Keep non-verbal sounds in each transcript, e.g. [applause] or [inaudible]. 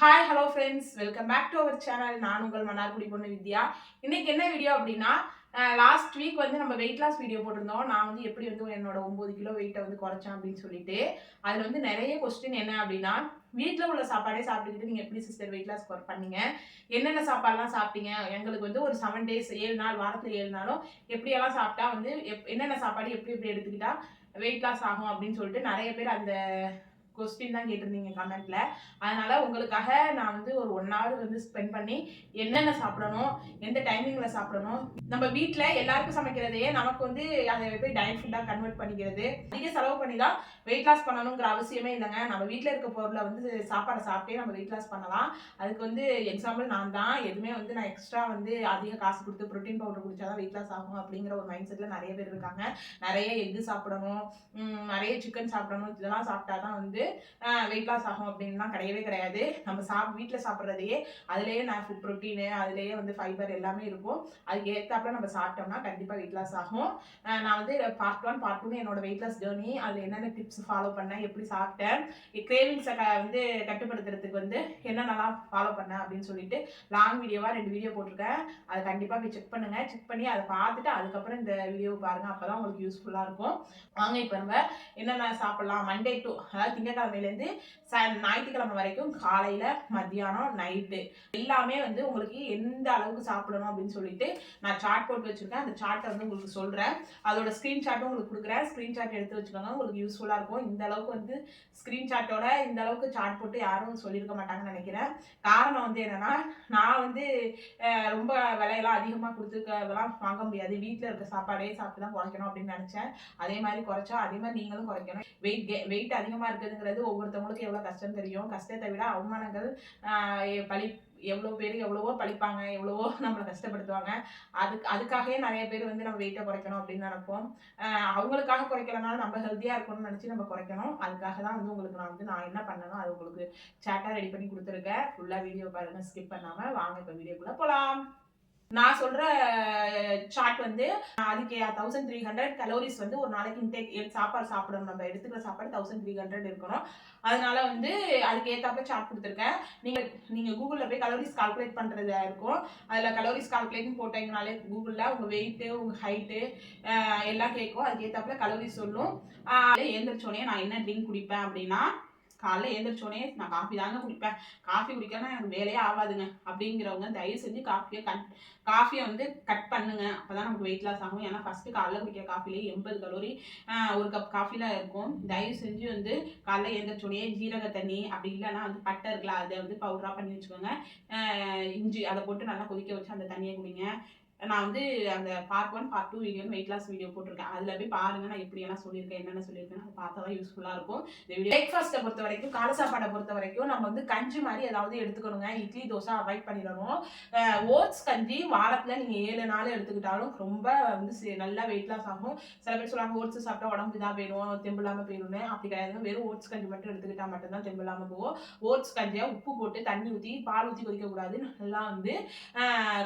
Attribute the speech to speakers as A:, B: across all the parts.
A: Hi hello friends welcome back to our channel நான் உங்கள் மன்னார்குடி பொண்ணு வித்யா. இன்னைக்கு என்ன வீடியோ அப்படின்னா லாஸ்ட் வீக் வந்து நம்ம வெயிட் லாஸ் வீடியோ போட்டிருந்தோம். நான் வந்து எப்படி வந்து என்னோட ஒம்பது கிலோ வெயிட்டை வந்து குறைச்சேன் அப்படின்னு சொல்லிட்டு அதில் வந்து நிறைய கொஸ்டின் என்ன அப்படின்னா வீட்டில் உள்ள சாப்பாடே சாப்பிட்டுக்கிட்டு நீங்கள் எப்படி சிஸ்டர் வெயிட் லாஸ் பண்ணீங்க? என்னென்ன சாப்பாடுலாம் சாப்பிட்டீங்க? எங்களுக்கு வந்து ஒரு செவன் டேஸ் ஏழு நாள் வாரத்தில் ஏழு நாளும் எப்படியெல்லாம் சாப்பிட்டா வந்து எப் என்னென்ன சாப்பாடு எப்படி எப்படி எடுத்துக்கிட்டா வெயிட் லாஸ் ஆகும் அப்படின்னு சொல்லிட்டு நிறைய பேர் அந்த கொஸ்டின் தான் கேட்டிருந்தீங்க கமெண்ட்ல அதனால உங்களுக்காக நான் வந்து ஒரு ஒன் ஹவர் வந்து ஸ்பெண்ட் பண்ணி என்னென்ன சாப்பிடணும் எந்த டைமிங்ல சாப்பிடணும் நம்ம வீட்டில் எல்லாருக்கும் சமைக்கிறதையே நமக்கு வந்து அதை போய் டயட் ஃபுட்டாக கன்வெர்ட் பண்ணிக்கிறது அதிக செலவு பண்ணி தான் வெயிட் லாஸ் பண்ணணுங்கிற அவசியமே இல்லைங்க. நம்ம வீட்டில் இருக்க பொருளை வந்து சாப்பாடை சாப்பிட்டே நம்ம வெயிட் லாஸ் பண்ணலாம். அதுக்கு வந்து எக்ஸாம்பிள் நான் தான். எதுவுமே வந்து நான் எக்ஸ்ட்ரா வந்து அதிக காசு கொடுத்து ப்ரோட்டீன் பவுடர் குடிச்சாதான் வெயிட் லாஸ் ஆகும் அப்படிங்கிற ஒரு மைண்ட் செட்டில் நிறைய பேர் இருக்காங்க. நிறைய எது சாப்பிடணும் நிறைய சிக்கன் சாப்பிடணும் இதெல்லாம் சாப்பிட்டா தான் வந்து வெயிட் லாஸ் ஆகும் அப்படின்லாம் கிடையவே கிடையாது. நம்ம சாப் வீட்டில் சாப்பிட்றதையே அதுலேயே நான் ஃபுட் ப்ரோட்டீனு அதுலேயே வந்து ஃபைபர் எல்லாமே இருக்கும். அதுக்கு ஏற்றாப்புல நம்ம சாப்பிட்டோம்னா கண்டிப்பாக வெயிட் லாஸ் ஆகும். நான் வந்து பார்ட் ஒன் பார்ட் டூன்னு என்னோட வெயிட் லாஸ் ஜேர்னி அதில் என்னென்ன டிப்ஸ் ஃபாலோ பண்ணேன் எப்படி சாப்பிட்டேன் கிரேவிங்ஸை க வந்து கட்டுப்படுத்துறதுக்கு வந்து என்னென்னலாம் ஃபாலோ பண்ணேன் அப்படின்னு சொல்லிட்டு லாங் வீடியோவாக ரெண்டு வீடியோ போட்டிருக்கேன். அதை கண்டிப்பாக போய் செக் பண்ணுங்கள் செக் பண்ணி அதை பார்த்துட்டு அதுக்கப்புறம் இந்த வீடியோவை பாருங்கள் அப்போ தான் உங்களுக்கு யூஸ்ஃபுல்லாக இருக்கும். வாங்க இப்போ நம்ம என்னென்ன சாப்பிட்லாம்? மண்டே டு அதாவது திங்கட்கிழமையிலேருந்து ச ஞாயிற்றுக்கிழமை வரைக்கும் காலையில் மத்தியானம் நைட்டு எல்லாமே வந்து உங்களுக்கு எந்த அளவுக்கு சாப்பிடணும் அப்படின்னு சொல்லிட்டு நான் சார்ட் போட்டு வச்சுருக்கேன். அந்த சார்ட்டை வந்து உங்களுக்கு சொல்கிறேன் அதோட ஸ்க்ரீன்ஷாட்டும் உங்களுக்கு கொடுக்குறேன். ஸ்க்ரீன்ஷாட் எடுத்து வச்சுக்கோங்க. உங்களுக்கு யூஸ்ஃபுல்லாக இருக்கும். இந்த அளவுக்கு வந்து ஸ்க்ரீன்ஷாட்டோட இந்த அளவுக்கு சார்ட் போட்டு யாரும் சொல்லியிருக்க மாட்டாங்கன்னு நினைக்கிறேன். காரணம் வந்து என்னன்னா நான் வந்து ரொம்ப விலையெல்லாம் அதிகமாக கொடுத்துருக்கலாம் வாங்க முடியாது. வீட்டில் இருக்க சாப்பாடே சாப்பிட்டு தான் குறைக்கணும் அப்படின்னு நினச்சேன். அதே மாதிரி குறைச்சா அதே மாதிரி நீங்களும் குறைக்கணும். வெயிட் வெயிட் அதிகமாக பண்ணுறது ஒவ்வொருத்தவங்களுக்கும் எவ்வளோ கஷ்டம் தெரியும். கஷ்டத்தை விட அவமானங்கள் பழி எவ்வளோ பேர் எவ்வளவோ பழிப்பாங்க எவ்வளவோ [laughs] நம்மளை கஷ்டப்படுத்துவாங்க. அதுக்கு அதுக்காகவே நிறைய பேர் வந்து நம்ம வெயிட்டை குறைக்கணும் அப்படின்னு நினைப்போம். அவங்களுக்காக குறைக்கலனாலும் நம்ம ஹெல்த்தியாக இருக்கணும்னு நினச்சி நம்ம குறைக்கணும். அதுக்காக தான் வந்து உங்களுக்கு நான் வந்து நான் என்ன பண்ணணும் அது உங்களுக்கு சேட்டாக ரெடி பண்ணி கொடுத்துருக்கேன். ஃபுல்லாக வீடியோ பாருங்க. ஸ்கிப் பண்ணாமல் வாங்க. இப்போ வீடியோக்குள்ளே போகலாம் நான் சொல்கிற சார்ட் வந்து அதுக்கு தௌசண்ட் த்ரீ ஹண்ட்ரட் கலோரிஸ் வந்து ஒரு நாளைக்கு இன்டேக் சாப்பாடு சாப்பிடணும். நம்ம எடுத்துக்கிற சாப்பாடு தௌசண்ட் த்ரீ ஹண்ட்ரட் இருக்கணும். அதனால வந்து அதுக்கு ஏற்றாப்ப சார்ட் கொடுத்துருக்கேன். நீங்கள் நீங்கள் கூகுளில் போய் கலோரிஸ் கால்குலேட் பண்ணுறதா இருக்கும். அதில் கலோரிஸ் கால்குலேட்னு போட்டீங்கனாலே கூகுளில் உங்கள் வெயிட்டு உங்கள் ஹைட்டு எல்லாம் கேட்கும் அதுக்கு ஏற்றாப்புல கலோரிஸ் சொல்லும். எழுந்திரிச்சோடனே நான் என்ன ட்ரிங்க் குடிப்பேன் அப்படின்னா காலைல எழுந்திரிச்சோடனே நான் காஃபி தாங்க குடிப்பேன். காஃபி குடிக்கலன்னா எனக்கு வேலையே ஆகாதுங்க அப்படிங்கிறவங்க தயவு செஞ்சு காஃபியை கட் காஃபியை வந்து கட் பண்ணுங்க. அப்போ தான் நமக்கு வெயிட் லாஸ் ஆகும். ஏன்னா ஃபஸ்ட்டு காலைல குடிக்கிற காஃபிலே எண்பது கலோரி ஒரு கப் காஃபியில் இருக்கும். தயவு செஞ்சு வந்து காலைல எழுந்திரிச்சோடனே ஜீரக தண்ணி அப்படி இல்லைன்னா வந்து பட்டை இருக்குல்ல அதை வந்து பவுடராக பண்ணி வச்சுக்கோங்க. இஞ்சி அதை போட்டு நல்லா கொதிக்க வச்சு அந்த தண்ணியை குடிங்க. நான் வந்து அந்த part one part two video weight loss video போட்டிருக்கேன். அதில் போய் பாருங்க நான் எப்படி எல்லாம் சொல்லியிருக்கேன் என்னென்ன சொல்லியிருக்கேன் அதை பார்த்தா தான் யூஸ்ஃபுல்லாக இருக்கும். இந்த வீடியோ பிரேக்ஃபாஸ்ட்டை பொறுத்த வரைக்கும் காலை சாப்பாடை பொறுத்த வரைக்கும் நம்ம வந்து கஞ்சி மாதிரி ஏதாவது எடுத்துக்கணுங்க. இட்லி தோசை அவாய்ட் பண்ணிடணும். ஓட்ஸ் கஞ்சி வாரத்தில் நீங்கள் ஏழு நாள் எடுத்துக்கிட்டாலும் ரொம்ப வந்து நல்லா வெயிட் லாஸ் ஆகும். சில பேர் சொல்லுவாங்க ஓட்ஸ் சாப்பிட்டா உடம்பு இதாக போயிடும் தெம்பு இல்லாமல் போயிடும்னு. அப்படி கிடையாது. வெறும் ஓட்ஸ் கஞ்சி மட்டும் எடுத்துக்கிட்டால் மட்டும்தான் தெம்பு இல்லாமல் போகும். ஓட்ஸ் கஞ்சியாக உப்பு போட்டு தண்ணி ஊற்றி பால் ஊற்றி கொதிக்கக்கூடாது. நல்லா வந்து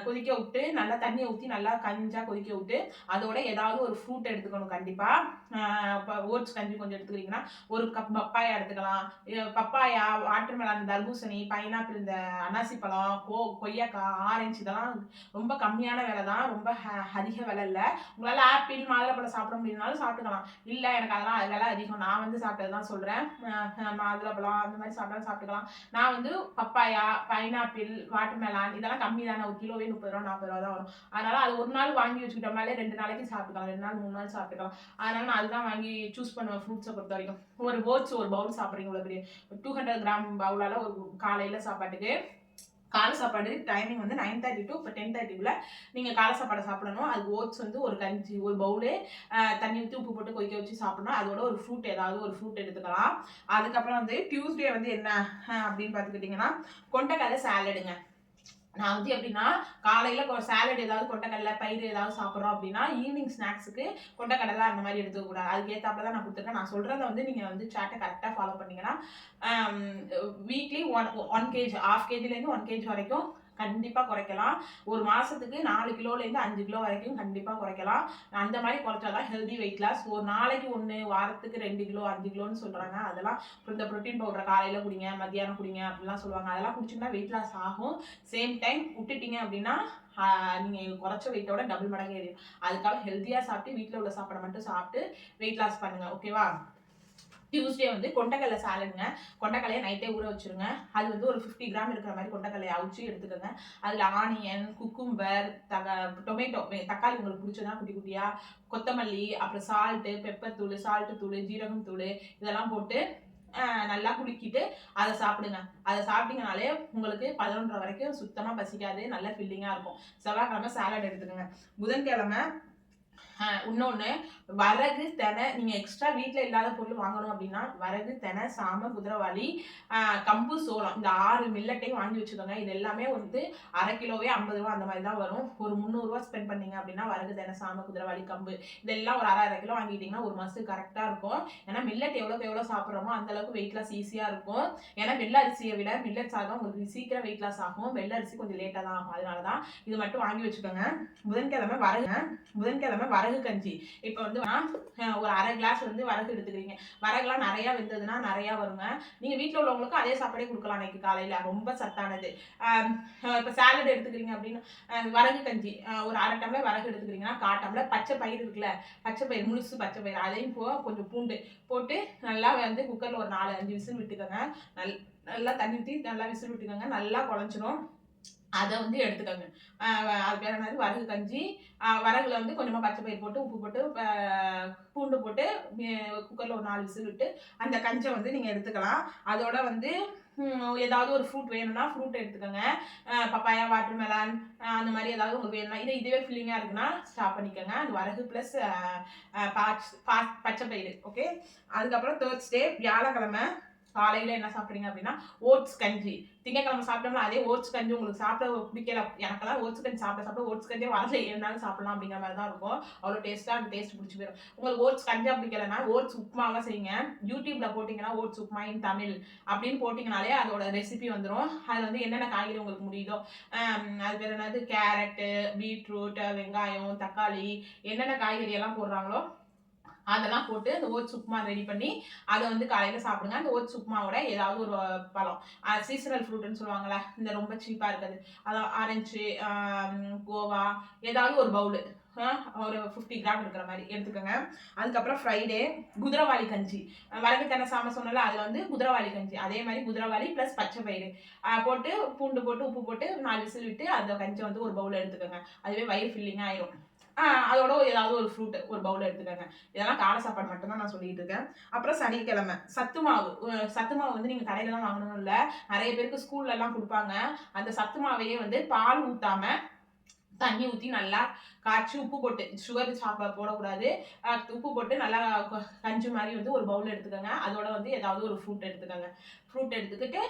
A: கொதிக்க விட்டு நல்லா தண்ணி தண்ணியை ஊற்றி நல்லா கஞ்சா கொதிக்க விட்டு அதோட ஏதாவது ஒரு ஃப்ரூட் எடுத்துக்கணும் கண்டிப்பாக ஓட்ஸ் கஞ்சி கொஞ்சம் எடுத்துக்கிறீங்கன்னா ஒரு கப் பப்பாயா எடுத்துக்கலாம். பப்பாயா வாட்டர்மெலன் தர்பூசணி பைனாப்பிள் இந்த அன்னாசி பழம் கோ கொய்யாக்காய் ஆரஞ்சு இதெல்லாம் ரொம்ப கம்மியான விலை தான் ரொம்ப அதிக விலை இல்லை. உங்களால் ஆப்பிள் மாதுளப்பழம் சாப்பிட முடியும்னாலும் சாப்பிட்டுக்கலாம். இல்லை எனக்கு அதெல்லாம் விலை அதிகம். நான் வந்து சாப்பிட்டது தான் சொல்கிறேன் மாதுளப்பழம் அந்த மாதிரி சாப்பிட்டாலும் சாப்பிட்டுக்கலாம். நான் வந்து பப்பாயா பைனாப்பிள் வாட்டர்மெலான் இதெல்லாம் கம்மி தானே ஒரு கிலோவே முப்பது ரூபா நாற்பது ரூபா தான் வரும். அதனால அது ஒரு நாள் வாங்கி வச்சுக்கிட்டோம்னாலே ரெண்டு நாளைக்கு சாப்பிட்டுக்கலாம். ரெண்டு நாள் மூணு நாள் சாப்பிட்டுக்கலாம். அதனால நான் அதுதான் வாங்கி சூஸ் பண்ணுவேன் ஃப்ரூட்ஸை பொறுத்த வரைக்கும். ஒரு ஓட்ஸ் ஒரு பவுல் சாப்பிட்றீங்க இவ்வளோ பெரிய டூ ஹண்ட்ரட் கிராம் பவுலால் ஒரு காலையில் சாப்பாட்டுக்கு. காலை சாப்பாடு டைமிங் வந்து நைன் தேர்ட்டி டு இப்போ டென் தேர்ட்டிக்குள்ள நீங்கள் காலை சாப்பாடை சாப்பிடணும். அது ஓட்ஸ் வந்து ஒரு கஞ்சி ஒரு பவுலு தண்ணி ஊற்றி உப்பு போட்டு கொதிக்க வச்சு சாப்பிடணும். அதோட ஒரு ஃப்ரூட் ஏதாவது ஒரு ஃப்ரூட் எடுத்துக்கலாம். அதுக்கப்புறம் வந்து டியூஸ்டே வந்து என்ன அப்படின்னு பார்த்துக்கிட்டிங்கன்னா கொண்டைக்கடலை சாலடுங்க நான் வந்து எப்படின்னா காலையில் சாலட் ஏதாவது கொண்டைக்கடலை பயிர் ஏதாவது சாப்பிட்றோம் அப்படின்னா ஈவினிங் ஸ்நாக்ஸுக்கு கொண்டைக்கடலை அந்த மாதிரி எடுத்துக்கூடாது அதுக்கு ஏற்றாப்புல தான் நான் கொடுத்துருக்கேன். நான் சொல்கிறத வந்து நீங்கள் வந்து சாட்டை கரெக்டாக ஃபாலோ பண்ணிங்கன்னா weekly one one KG half கேஜிலேருந்து one KG வரைக்கும் கண்டிப்பாக குறைக்கலாம். ஒரு மாதத்துக்கு நாலு கிலோலேருந்து அஞ்சு கிலோ வரைக்கும் கண்டிப்பாக குறைக்கலாம். அந்த மாதிரி குறைச்சாதான் ஹெல்தி வெயிட் லாஸ் ஒரு நாளைக்கு ஒன்று வாரத்துக்கு ரெண்டு கிலோ அஞ்சு கிலோன்னு சொல்கிறாங்க அதெல்லாம் இந்த ப்ரோட்டீன் பவுடரை காலையில் குடிங்க மத்தியானம் குடிங்க அப்படிலாம் சொல்லுவாங்க. அதெல்லாம் குடிச்சிங்கன்னா வெயிட் லாஸ் ஆகும். சேம் டைம் விட்டுட்டீங்க அப்படின்னா நீங்கள் குறைச்ச வெயிட்டோட டபுள் மடங்கு ஏறிடும். அதுக்காக ஹெல்த்தியாக சாப்பிட்டு வீட்டில் உள்ள சாப்பாடை மட்டும் சாப்பிட்டு வெயிட் லாஸ் பண்ணுங்கள் ஓகேவா டியூஸ்டே வந்து கொண்டக்கடலை சாலடுங்க. கொண்டக்கடலையை நைட்டே ஊற வச்சிருங்க. அது வந்து ஒரு ஃபிஃப்டி கிராம் இருக்கிற மாதிரி கொண்டக்கடலையை அவிச்சு எடுத்துக்கோங்க. அதில் ஆனியன் குக்கும்பர் தக டொமேட்டோ தக்காளி உங்களுக்கு பிடிச்சதான் குட்டி குட்டியாக கொத்தமல்லி அப்புறம் சால்ட்டு பெப்பர் தூள் சால்ட்டு தூள் ஜீரகம் தூள் இதெல்லாம் போட்டு நல்லா குலுக்கிட்டு அதை சாப்பிடுங்க. அதை சாப்பிட்டீங்கனாலே உங்களுக்கு பதினொன்றரை வரைக்கும் சுத்தமாக பசிக்காது. நல்ல ஃபில்லிங்காக இருக்கும். செவ்வாய்க்கிழமை சாலட் எடுத்துக்கோங்க. புதன்கிழமை இன்னொன்று வரகு தெனை நீங்கள் எக்ஸ்ட்ரா வீட்டில் இல்லாத பொருள் வாங்கணும் அப்படின்னா வரகு தெனை சாம குதிரவாளி கம்பு சோளம் இந்த ஆறு மில்லட்டையும் வாங்கி வச்சுக்கோங்க. இது எல்லாமே வந்து அரை கிலோவே ஐம்பது ரூபா அந்த மாதிரி தான் வரும். ஒரு முந்நூறுரூவா ஸ்பெண்ட் பண்ணீங்க அப்படின்னா வரகு தெனை சாம குதிரவாளி கம்பு இதெல்லாம் ஒரு அரை அரை கிலோ வாங்கிட்டீங்கன்னா ஒரு மாதத்துக்கு கரெக்டாக இருக்கும். ஏன்னா மில்லட் எவ்வளோக்கு எவ்வளோ சாப்பிட்றோமோ அந்த அளவுக்கு வெயிட் லாஸ் ஈஸியாக இருக்கும். ஏன்னா வெள்ளை அரிசியை விட மில்லட் சாதம் உங்களுக்கு சீக்கிரம் வெயிட் லாஸ் ஆகும். வெள்ளை அரிசி கொஞ்சம் லேட்டாக தான் ஆகும். அதனால தான் இது மட்டும் வாங்கி வச்சுக்கோங்க. புதன்கிழமை வரகு புதன்கிழமை வரகு கஞ்சி. இப்போ வந்து ஒரு அரை கிளாஸ் வந்து வரகு எடுத்துக்கிறீங்க. வரகுலாம் நிறையா வெந்ததுன்னா நிறையா வருங்க. நீங்கள் வீட்டில் உள்ளவங்களுக்கும் அதே சாப்பாடே கொடுக்கலாம் அன்னைக்கு காலையில். ரொம்ப சத்தானது. இப்போ சாலட் எடுத்துக்கிறீங்க அப்படின்னா வரகு கஞ்சி. ஒரு அரை டம்ளர் வரகு எடுத்துக்கிறீங்கன்னா கா டம்ளர். பச்சை பயிர் இருக்குல்ல பச்சை பயிர் முழுசு பச்சை பயிர். அதையும் போ கொஞ்சம் பூண்டு போட்டு நல்லா வந்து குக்கரில் ஒரு நாலு அஞ்சு விசில் விட்டுக்கோங்க. நல் நல்லா தண்ணி ஊற்றி நல்லா விசில் விட்டுக்கோங்க. நல்லா குழஞ்சிரும். அதை வந்து எடுத்துக்கோங்க. ஆஹ் அது பேர் என்னது? வரகு கஞ்சி. வரகுல வந்து கொஞ்சமாக பச்சை பயிர் போட்டு உப்பு போட்டு பூண்டு போட்டு குக்கரில் ஒரு நாலு விசில் விட்டு அந்த கஞ்சை வந்து நீங்கள் எடுத்துக்கலாம். அதோட வந்து ஏதாவது ஒரு ஃப்ரூட் வேணும்னா ஃப்ரூட் எடுத்துக்கோங்க. பப்பாயா வாட்டர் மெலான் அந்த மாதிரி ஏதாவது உங்களுக்கு வேணும்னா இது இதுவே ஃபில்லிங்காக இருக்குன்னா ஸ்டாப் பண்ணிக்கோங்க. அது வரகு ப்ளஸ் பச்சை பயிறு ஓகே அதுக்கப்புறம் தேர்ஸ்டே வியாழக்கிழமை. காலையில் என்ன சாப்பிட்றீங்க அப்படின்னா ஓட்ஸ் கஞ்சி. திங்கக்கிழமை சாப்பிட்டோம்னா அதே ஓட்ஸ் கஞ்சி உங்களுக்கு சாப்பிட பிடிக்கல. எனக்கெல்லாம் ஓட்ஸ் கஞ்சி சாப்பிட சாப்பிட ஓட்ஸ் கஞ்சி வரல. ஏழு சாப்பிடலாம் அப்படிங்கிற மாதிரி தான் இருக்கும். அவ்வளோ டேஸ்ட்டாக அந்த டேஸ்ட் பிடிச்சி போயிடும் உங்களுக்கு ஓட்ஸ் கஞ்சா பிடிக்கலன்னா ஓட்ஸ் உப்புமாவாக செய்யுங்க. யூடியூப்பில் போட்டிங்கன்னா ஓட்ஸ் உப்புமா இன் தமிழ் அப்படின்னு போட்டிங்கனாலே அதோட ரெசிபி வந்துடும் அது வந்து என்னென்ன காய்கறி உங்களுக்கு முடியுதோ அது பேர் என்னது? கேரட்டு பீட்ரூட் வெங்காயம் தக்காளி என்னென்ன காய்கறி எல்லாம் போடுறாங்களோ அதெல்லாம் போட்டு அந்த ஓட்ஸ் உப்புமா ரெடி பண்ணி அதை வந்து காலையில் சாப்பிடுங்க. அந்த ஓட்ஸ் உப்புமாவோட ஏதாவது ஒரு பழம். சீசனல் ஃப்ரூட்னு சொல்லுவாங்களே இந்த ரொம்ப சீப்பாக இருக்குது அதான் ஆரஞ்சு கோவா ஏதாவது ஒரு பவுலு ஒரு ஃபிஃப்டி கிராம் இருக்கிற மாதிரி எடுத்துக்கோங்க. அதுக்கப்புறம் ஃப்ரைடே குதிரவாளி கஞ்சி. வரகு தென்னை சாம சொன்னல அதில் வந்து குதிரவாளி கஞ்சி. அதே மாதிரி குதிரவாளி ப்ளஸ் பச்சை பயிறு. போட்டு பூண்டு போட்டு உப்பு போட்டு நாலு விசில் விட்டு அந்த கஞ்சி வந்து ஒரு பவுல் எடுத்துக்கோங்க. அதுவே வயிறு ஃபில்லிங்காக ஆயிரும். அதோட ஏதாவது ஒரு ஃப்ரூட் ஒரு பவுல் எடுத்துக்கோங்க. இதெல்லாம் காலை சாப்பாடு மட்டும்தான் நான் சொல்லிட்டு இருக்கேன். அப்புறம் சனிக்கிழமை சத்து மாவு. சத்து மாவு வந்து நீங்கள் கடையில தான் வாங்கணும் இல்லை. நிறைய பேருக்கு ஸ்கூல்ல எல்லாம் கொடுப்பாங்க. அந்த சத்து மாவையே வந்து பால் ஊத்தாம தண்ணி ஊற்றி நல்லா காய்ச்சி உப்பு போட்டு சுகர் சாப்பாடு போடக்கூடாது. உப்பு போட்டு நல்லா கஞ்சி மாதிரி வந்து ஒரு பவுல் எடுத்துக்கோங்க. அதோட வந்து ஏதாவது ஒரு ஃப்ரூட் எடுத்துக்கோங்க. ஃப்ரூட் எடுத்துக்கிட்டு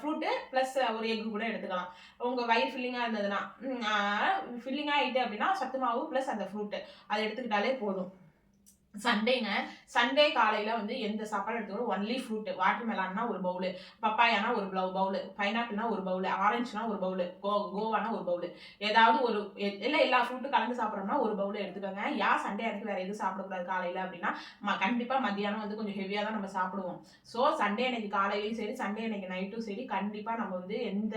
A: ஃப்ரூட்டு ப்ளஸ் ஒரு எக்கு கூட எடுத்துக்கலாம். உங்கள் வயிறு ஃபில்லிங்காக இருந்ததுன்னா ஃபில்லிங்காக ஆகிட்டு அப்படின்னா சத்து மாவு ப்ளஸ் அந்த ஃப்ரூட்டு அதை எடுத்துக்கிட்டாலே போதும். சண்டேங்க சண்டே காலையில் வந்து எந்த சாப்பாடு எடுத்துக்கணும் ஒன்லி ஃப்ரூட் வாட்டர் மெலான்னா ஒரு பவுலு பப்பாயானா ஒரு பவு பவுலு பைனாப்பிள்னா ஒரு பவுலு ஆரஞ்சுனா ஒரு பவுலு கோ கோவானா ஒரு பவுலு ஏதாவது ஒரு எ- இல்லை எல்லா ஃப்ரூட்டும் கலந்து சாப்பிட்றோம்னா ஒரு பவுலு எடுத்துக்கோங்க. யா சண்டே அன்னைக்கு வேறு எதுவும் சாப்பிடக்கூடாது காலையில் அப்படின்னா ம கண்டிப்பாக மதியானம் வந்து கொஞ்சம் ஹெவியாக தான் நம்ம சாப்பிடுவோம். ஸோ சண்டே அன்னைக்கு காலையிலையும் சரி சண்டே அன்னைக்கு நைட்டும் சரி கண்டிப்பாக நம்ம வந்து எந்த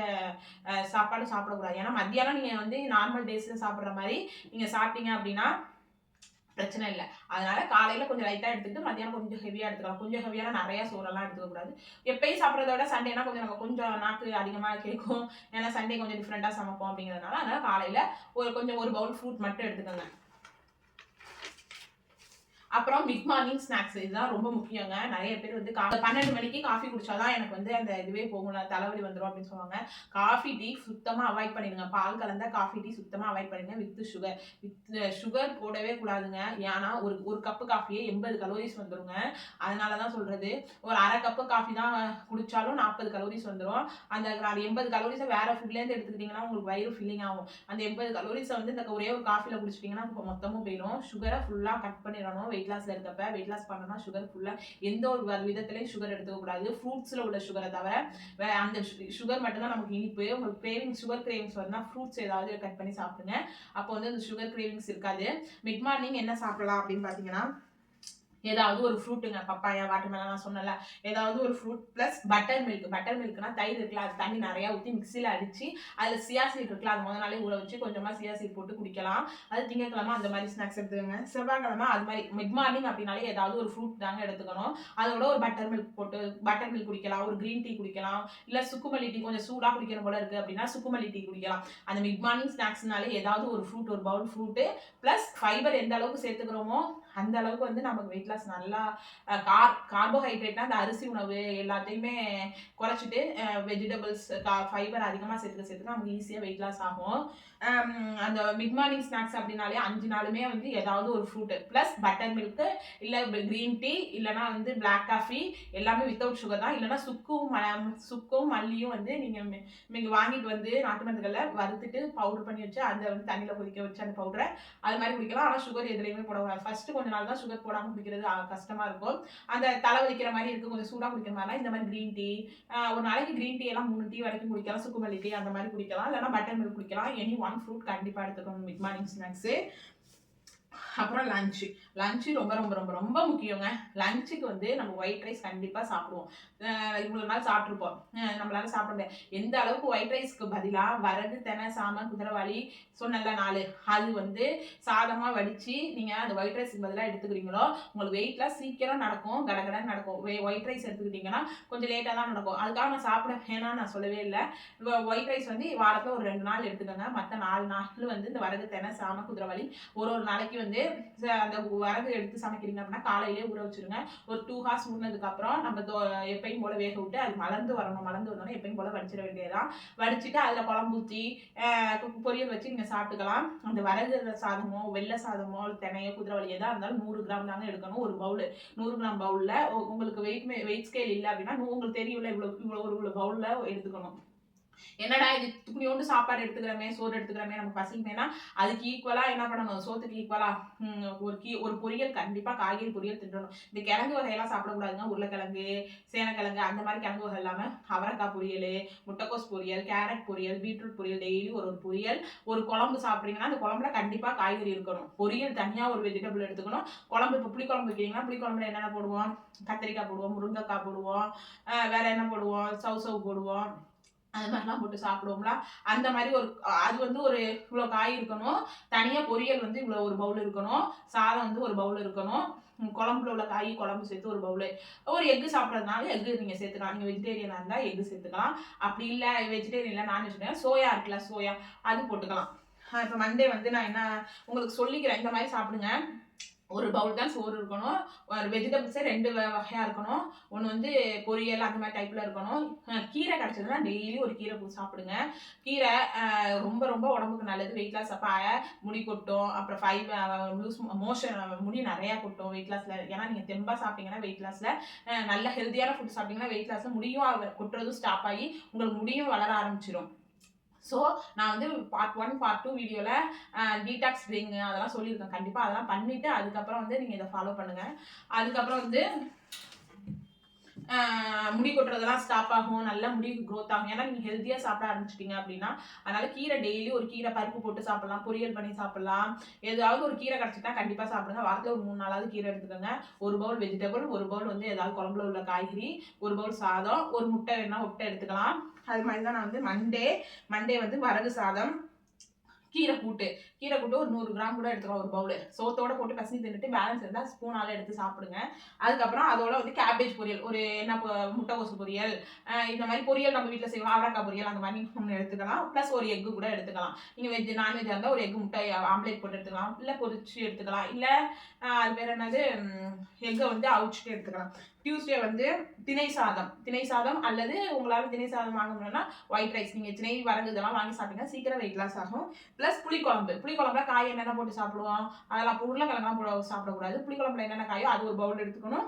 A: சாப்பாடும் சாப்பிடக்கூடாது. ஏன்னா மத்தியானம் நீங்கள் வந்து நார்மல் டேஸில் சாப்பிட்ற மாதிரி நீங்கள் சாப்பிட்டீங்க அப்படின்னா பிரச்சனை இல்லை. அதனால காலையில கொஞ்சம் லைட்டா எடுத்துக்கிட்டு மத்தியானம் கொஞ்சம் ஹெவியா எடுத்துக்கலாம். கொஞ்சம் ஹெவியான நிறைய சோறெல்லாம் எடுத்துக்க கூடாது. எப்பயும் சாப்பிட்றத விட சண்டேனா கொஞ்சம் நம்ம கொஞ்சம் நாக்கு அதிகமா கேட்கும் ஏன்னா சண்டே கொஞ்சம் டிஃப்ரெண்டா சமைப்போம் அப்படிங்கிறதுனால அதனால காலையில ஒரு கொஞ்சம் ஒரு பவுல் ஃப்ரூட் மட்டும் எடுத்துக்கோங்க. அப்புறம் மிட் மார்னிங் ஸ்நாக்ஸ் இதுதான் ரொம்ப முக்கியங்க. நிறைய பேர் வந்து கா பன்னெண்டு மணிக்கு காஃபி குடிச்சாதான் எனக்கு வந்து அந்த இதுவே போகும் தலைவலி வந்துடும் அப்படின்னு சொல்லுவாங்க. காஃபி டீ சுத்தமாக அவாய்ட் பண்ணிடுங்க. பால் கலந்த காஃபி டீ சுத்தமாக அவாய்ட் பண்ணுங்க வித் சுகர் வித் சுகர் போடவே கூடாதுங்க. ஏன்னா ஒரு ஒரு கப்பு காஃபியே எண்பது கலோரிஸ் வந்துருங்க. அதனால தான் சொல்கிறது ஒரு அரை கப்பு காஃபி தான் குடித்தாலும் நாற்பது கலோரிஸ் வந்துடும் அந்த எண்பது கலோரிஸை வேற ஃபுட்லேருந்து எடுத்துக்கிட்டிங்கன்னா உங்களுக்கு வயிறு ஃபில்லிங் ஆகும். அந்த எண்பது கலோரிஸை வந்து இந்த ஒரே ஒரு காஃபியில் குடிச்சிட்டிங்கன்னா மொத்தமும் போயிடும். சுகரை ஃபுல்லாக கட் பண்ணிடணும். வெயிட் லாஸ்ல இருக்கப்ப வெயிட் லாஸ் பண்ணணும்னா சுகர் ஃபுல்லா எந்த ஒரு வ- விதத்திலையும் சுகர் எடுத்துக்க கூடாது. ஃப்ரூட்ஸ்ல உள்ள சுகரை தவிர வே- அந்த சுகர் மட்டும்தான் நமக்கு இனிப்பு. உங்களுக்கு கிரேவிங் சுகர் கிரேவிங்ஸ் வரணும்னா ஃப்ரூட்ஸ் ஏதாவது கட் பண்ணி சாப்பிடுங்க. அப்போ வந்து அந்த சுகர் கிரேவிங்ஸ் இருக்காது. மிட் மார்னிங் என்ன சாப்பிடலாம் அப்படின்னு பார்த்தீங்கன்னா ஏதாவது ஒரு ஃப்ரூட்டுங்க பப்பாயா வாட்டர்மெலாம் நான் சொன்னல ஏதாவது ஒரு fruit plus butter milk butter மில்க்னா தயிர் இருக்குல்ல அது தண்ணி நிறையா ஊற்றி மிக்சியில் அடிச்சு அதில் சியா சீட் இருக்குல்ல அது முதல் நாளே ஊற வச்சு கொஞ்சமாக சியா சீட் போட்டு குடிக்கலாம். அது திங்கக்கிழமை அந்த மாதிரி ஸ்நாக்ஸ் எடுத்துக்கோங்க. செவ்வாய்க்கிழமை அது மாதிரி மிட் மார்னிங் அப்படின்னாலே ஏதாவது ஒரு ஃப்ரூட் தாங்க எடுத்துக்கணும். அதோட ஒரு பட்டர் மில்க் போட்டு பட்டர் மில்க் குடிக்கலாம் ஒரு க்ரீன் டீ குடிக்கலாம் இல்லை சுக்குமல்லி டீ கொஞ்சம் சூடாக குடிக்கிற போல இருக்குது அப்படின்னா சுக்குமல்லி டீ குடிக்கலாம். அந்த மிட் மார்னிங் ஸ்நாக்ஸ்னாலே ஏதாவது ஒரு ஃப்ரூட் ஒரு பவுல் ஃப்ரூட்டு ப்ளஸ் ஃபைபர் எந்த அளவுக்கு சேர்த்துக்கிறோமோ அந்த அளவுக்கு வந்து நமக்கு வெயிட் லாஸ் நல்லா கார் கார்போஹைட்ரேட்னா அந்த அரிசி உணவு எல்லாத்தையுமே குறைச்சிட்டு வெஜிடபிள்ஸ் ஃபைபர் அதிகமாக சேர்த்துக்க சேர்த்துக்க நமக்கு ஈஸியாக வெயிட் லாஸ் ஆகும். அந்த மிட் மார்னிங் ஸ்நாக்ஸ் அப்படின்னாலே அஞ்சு நாளுமே வந்து ஏதாவது ஒரு ஃப்ரூட்டு ப்ளஸ் பட்டர் மில்க்கு இல்லை க்ரீன் டீ இல்லைனா வந்து பிளாக் காஃபி எல்லாமே வித்தவுட் சுகர் தான். இல்லைனா சுக்கும் ம- சுக்கும் மல்லியும் வந்து நீங்கள் நீங்கள் வாங்கிட்டு வந்து நாட்டு மருந்துகளில் வறுத்துட்டு பவுடர் பண்ணி வச்சு அதை வந்து தண்ணியில் கொதிக்க வச்சு அந்த பவுடரை அது மாதிரி குடிக்கலாம். ஆனால் சுகர் எதுலேயுமே போடக்கூடாது ஃபஸ்ட்டு கொஞ்ச நாள் தான் சுகர் போடாமல் குடிக்கிறது கஷ்டமாக இருக்கும். அந்த தலைவலிக்கிற மாதிரி இருக்குது கொஞ்சம் சூடாக குடிக்கிற மாதிரிலாம் இந்த மாதிரி க்ரீன் டீ ஒரு நாளைக்கு க்ரீன் டீ எல்லாம் மூணு டீ வரைக்கும் குடிக்கலாம். சுக்குமல்லி டீ அந்த மாதிரி குடிக்கலாம். இல்லைனா பட்டர் மில்க் குடிக்கலாம். எனி ஒன் ஃப்ரூட் கண்டிப்பாக எடுத்துக்கணும். மிட் மார்னிங் ஸ்நாக்ஸு அப்புறம் லஞ்சு லஞ்சு ரொம்ப ரொம்ப ரொம்ப ரொம்ப முக்கியங்க. லஞ்சுக்கு வந்து நம்ம ஒயிட் ரைஸ் கண்டிப்பாக சாப்பிடுவோம். இவ்வளோ நாள் சாப்பிட்ருப்போம் நம்மளால சாப்பிட முடியாது. எந்த அளவுக்கு ஒயிட் ரைஸ்க்கு பதிலாக வரகு தெனை சாம குதிரைவாளி சொன்னல நாலு அது வந்து சாதமாக வடித்து நீங்கள் அந்த ஒயிட் ரைஸ்க்கு பதிலாக எடுத்துக்கிறீங்களோ உங்களுக்கு வெயிட்லாம் சீக்கிரம் நடக்கும் கடகடன் நடக்கும். ஒயிட் ரைஸ் எடுத்துக்கிட்டிங்கன்னா கொஞ்சம் லேட்டாக தான் நடக்கும். அதுக்காக நான் சாப்பிட வேணாம் நான் சொல்லவே இல்லை. ஒயிட் ரைஸ் வந்து வாரத்தில் ஒரு ரெண்டு நாள் எடுத்துக்கோங்க. மற்ற நாலு நாள் வந்து இந்த வரகு தெனை சாம குதிரைவாளி ஒரு ஒரு நாளைக்கு வந்து அந்த வரகு எடுத்து சமைக்கிறீங்க அப்படின்னா காலையிலே ஊற வச்சிருங்க. ஒரு டூ ஹார்ஸ் ஊறினதுக்கு அப்புறம் நம்ம எப்பயும் போல வேக விட்டு அது மலர்ந்து வரணும். மலர்ந்து வரணும் எப்பயும் போல வடிச்சிட வேண்டியதுதான். வடிச்சிட்டு அதில் குழம்பு ஊற்றி பொரியல் வச்சு நீங்கள் சாப்பிட்டுக்கலாம். அந்த வரகு சாதமோ வெள்ளை சாதமோ தினையோ குதிரைவலி எதாக இருந்தாலும் நூறு கிராம் தாங்க எடுக்கணும் ஒரு பவுல் நூறு கிராம் பவுலில் உங்களுக்கு வெயிட் வெயிட் ஸ்கேல் இல்லை அப்படின்னா உங்களுக்கு தெரியும்ல இவ்வளோ இவ்வளோ ஒரு இவ்வளோ பவுலில் எடுத்துக்கணும். என்னடா இது துணியோண்டு சாப்பாடு எடுத்துக்கிறமே சோறு எடுத்துக்கிறோமே நம்ம பசிக்குமேனா? அதுக்கு ஈக்குவலாக என்ன பண்ணணும்? சோத்துக்கு ஈக்குவலாக ஒரு கீ ஒரு பொரியல் கண்டிப்பாக காய்கறி பொரியல் தின்றணும். இந்த கிழங்கு வகையெல்லாம் சாப்பிடக்கூடாதுங்க. உருளைக்கிழங்கு சேனக்கிழங்கு அந்த மாதிரி கிழங்கு வகை இல்லாமல் அவரைக்காய் பொரியல் முட்டைக்கோஸ் பொரியல் கேரட் பொரியல் பீட்ரூட் பொரியல் டெய்லி ஒரு ஒரு பொரியல். ஒரு குழம்பு சாப்பிட்றீங்கன்னா அந்த குழம்புல கண்டிப்பாக காய்கறி இருக்கணும். பொரியல் தனியாக ஒரு வெஜிடபிள் எடுத்துக்கணும். குழம்பு இப்போ புளி குழம்பு வைக்கிறீங்கன்னா புளி குழம்புல என்னென்ன போடுவோம்? கத்திரிக்காய் போடுவோம் முருங்கைக்காய் போடுவோம் வேற என்ன போடுவோம்? சவு சவு போடுவோம். அது மாதிரிலாம் போட்டு சாப்பிடுவோம்ல. அந்த மாதிரி ஒரு அது வந்து ஒரு இவ்வளோ காய் இருக்கணும். தனியாக பொரியல் வந்து இவ்வளோ ஒரு பவுல் இருக்கணும். சாதம் வந்து ஒரு பவுல் இருக்கணும். குழம்புல உள்ள காய் குழம்பு சேர்த்து ஒரு பவுல் ஒரு எக்கு சாப்பிட்றதுனால எக்கு நீங்கள் சேர்த்துக்கலாம். நீங்கள் வெஜிடேரியனாக இருந்தால் எக்கு சேர்த்துக்கலாம். அப்படி இல்லை வெஜிடேரியன் இல்லை நான்வெஜ் சோயா இருக்குல்ல சோயா அது போட்டுக்கலாம். இப்போ மண்டே வந்து நான் என்ன உங்களுக்கு சொல்லிக்கிறேன். இந்த மாதிரி சாப்பிடுங்க. ஒரு பவுல் தான் சோறு இருக்கணும். ஒரு வெஜிடபிள்ஸே ரெண்டு வ- இருக்கணும். ஒன்று வந்து பொரியல் அந்த மாதிரி டைப்பில் இருக்கணும். கீரை கிடச்சதுன்னா டெய்லி ஒரு கீரை போட்டு சாப்பிடுங்க. கீரை ரொம்ப ரொம்ப உடம்புக்கு நல்லது. வெயிட் லாஸ் அப்போ முடி கொட்டும். அப்புறம் ஃபைவ் லூஸ் மோஷன் முடி நிறையா கொட்டும் வெயிட் லாஸில் ஏன்னா நீங்கள் தெம்பாக சாப்பிட்டீங்கன்னா வெயிட் லாஸில் நல்ல ஹெல்த்தியான ஃபுட் சாப்பிட்டீங்கன்னா வெயிட் லாஸில் முடியும். கொட்டுறதும் ஸ்டாப் ஆகி உங்களுக்கு முடியும் வளர ஆரம்பிச்சிடும் ஸோ நான் வந்து பார்ட் ஒன் பார்ட் டூ வீடியோவில் டீடாக்ஸ் ட்ரிங்க் அதெல்லாம் சொல்லியிருக்கேன். கண்டிப்பாக அதெல்லாம் பண்ணிவிட்டு அதுக்கப்புறம் வந்து நீங்கள் இதை ஃபாலோ பண்ணுங்கள் அதுக்கப்புறம் வந்து முடி கொட்டுறதெல்லாம் ஸ்டாப் ஆகும். நல்லா முடி க்ரோத் ஆகும். ஏன்னா நீங்கள் ஹெல்த்தியாக சாப்பிட ஆரம்பிச்சிட்டீங்க அப்படின்னா அதனால கீரை டெய்லி ஒரு கீரை பருப்பு போட்டு சாப்பிடலாம் பொரியல் பண்ணி சாப்பிடலாம். ஏதாவது ஒரு கீரை கிடச்சிட்டா கண்டிப்பாக சாப்பிடுங்க. வாரத்தில் ஒரு மூணு நாளாவது கீரை எடுத்துக்கோங்க. ஒரு பவுல் வெஜிடபிள் ஒரு பவுல் வந்து ஏதாவது குழம்புல உள்ள காய்கறி ஒரு பவுல் சாதம் ஒரு முட்டை வேணால் முட்டை எடுத்துக்கலாம். அது மாதிரி தான் நான் வந்து மண்டே மண்டே வந்து வரகு சாதம் கீரை கூட்டு. கீரை கூட்டு ஒரு நூறு கிராம் கூட எடுத்துக்கலாம் ஒரு பவுல் சோத்தோட போட்டு பசங்க தின்னுட்டு பேலன்ஸ் இருந்தால் ஸ்பூனால எடுத்து சாப்பிடுங்க. அதுக்கப்புறம் அதோட வந்து கேபேஜ் பொரியல் ஒரு என்ன முட்டைகோசு பொரியல் இந்த மாதிரி பொரியல் நம்ம வீட்டில் செய்வோம். அவரக்காய் பொரியல் அந்த மாதிரி ஒன்று எடுத்துக்கலாம். ப்ளஸ் ஒரு எக்கு கூட எடுத்துக்கலாம். நீங்கள் வெஜ் நான்வெஜ் இருந்தால் ஒரு எக் முட்டை ஆம்லேட் போட்டு எடுத்துக்கலாம். இல்லை பொரிச்சு எடுத்துக்கலாம். இல்லை அது பேர் என்னது எக்கை வந்து அவிச்சுட்டு எடுத்துக்கலாம். டியூஸ்டே வந்து திணை சாதம். திணை சாதம் அல்லது உங்களால் திணை சாதம் வாங்க முடியலன்னா ஒயிட் ரைஸ் நீங்கள் திணை வரகு இதெல்லாம் வாங்கி சாப்பிட்டீங்கன்னா சீக்கிரம் வெயிட் லாஸ் ஆகும். ப்ளஸ் புளிக்குழம்பு புளிக்குழம்புல காய் என்னென்ன போட்டு சாப்பிடுவோம்? அதெல்லாம் இப்போ உருளைக்கிழங்குலாம் போட சாப்பிடக்கூடாது. புளிக்குழம்புல என்னென்ன காயோ அது ஒரு பவுல் எடுத்துக்கணும்.